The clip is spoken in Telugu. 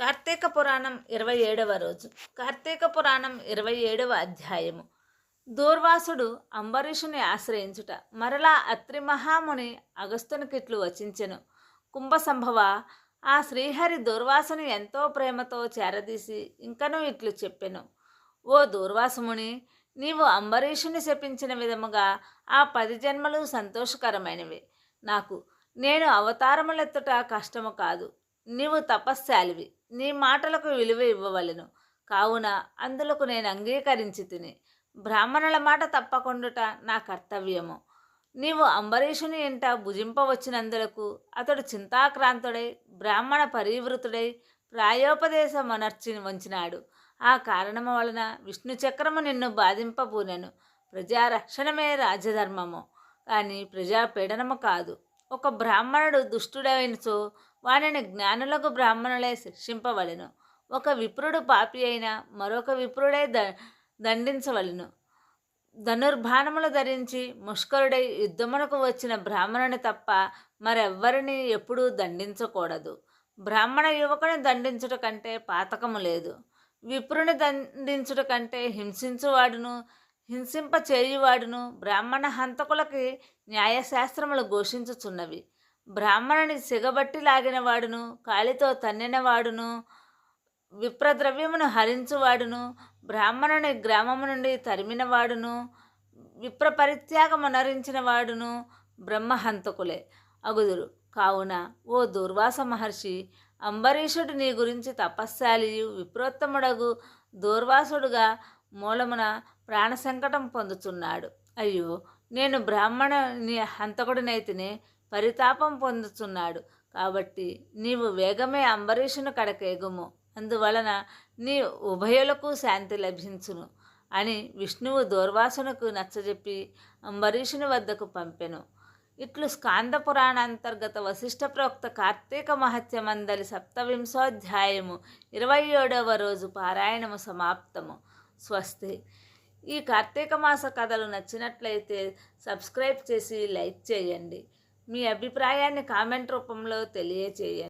కార్తీక పురాణం ఇరవై ఏడవ రోజు. కార్తీక పురాణం ఇరవై ఏడవ అధ్యాయము. దూర్వాసుడు అంబరీషుని ఆశ్రయించుట మరలా అత్రి మహాముని అగస్తునికిట్లు వచించెను. కుంభసంభవ ఆ శ్రీహరి దూర్వాసుని ఎంతో ప్రేమతో చేరదీసి ఇంకనూ ఇట్లు చెప్పెను. ఓ దూర్వాసుముని నీవు అంబరీషుని శపించిన విధముగా ఆ పది జన్మలు సంతోషకరమైనవి. నాకు నేను అవతారములెత్తుట కష్టము కాదు. నీవు తపస్శాలివి. నీ మాటలకు విలువ ఇవ్వవలెను. కావున అందులకు నేను అంగీకరించి తిని బ్రాహ్మణుల మాట తప్పకుండుట నా కర్తవ్యము. నీవు అంబరీషుని ఇంట భుజింపవచ్చినందులకు అతడు చింతాక్రాంతుడై బ్రాహ్మణ పరివృతుడై ప్రాయోపదేశమనర్చి వంచినాడు. ఆ కారణము వలన విష్ణు చక్రము నిన్ను బాధింపబూనెను. ప్రజారక్షణమే రాజధర్మము. కానీ ప్రజాపీడనము కాదు. ఒక బ్రాహ్మణుడు దుష్టుడైనచో వానిని జ్ఞానులకు బ్రాహ్మణులే శిక్షింపవలను. ఒక విప్రుడు పాపి అయిన మరొక విప్రుడే ద దండించవలెను. ధనుర్బాణములు ధరించి ముష్కరుడై యుద్ధమునకు వచ్చిన బ్రాహ్మణుని తప్ప మరెవ్వరిని ఎప్పుడూ దండించకూడదు. బ్రాహ్మణ యువకుని దండించుట కంటే పాతకము లేదు. విప్రుని దండించుట కంటే హింసించువాడును హింసింప చేయువాడును బ్రాహ్మణ హంతకులకి న్యాయశాస్త్రములు ఘోషించుచున్నవి. బ్రాహ్మణుని సిగబట్టి లాగిన వాడును కాలితో తన్నినవాడును విప్రద్రవ్యమును హరించువాడును బ్రాహ్మణుని గ్రామము నుండి తరిమినవాడును విప్ర పరిత్యాగమునరించిన వాడును బ్రహ్మహంతకులే. అగుదురు కావున ఓ దుర్వాస మహర్షి అంబరీషుడు నీ గురించి తపస్శాలియు విప్రోత్తముడగు దూర్వాసుడుగా మూలమున ప్రాణ సంకటం పొందుతున్నాడు అయ్యో నేను బ్రాహ్మణుని హంతకుడినైతేనే పరితాపం పొందుతున్నాడు కాబట్టి నీవు వేగమే అంబరీషుని కడకేగుము అందువలన నీ ఉభయులకు శాంతి లభించును అని విష్ణువు దూర్వాసునకు నచ్చజెప్పి అంబరీషుని వద్దకు పంపెను. ఇట్లు స్కాంద పురాణ అంతర్గత వశిష్ఠ ప్రోక్త కార్తీక మహత్యమందలి సప్తవింశోధ్యాయము ఇరవై ఏడవ రోజు పారాయణము సమాప్తము. స్వస్తి. ఈ కార్తీక మాస కథలు నచ్చినట్లయితే సబ్స్క్రైబ్ చేసి లైక్ చేయండి. మీ అభిప్రాయాన్ని కామెంట్ రూపంలో తెలియచేయండి.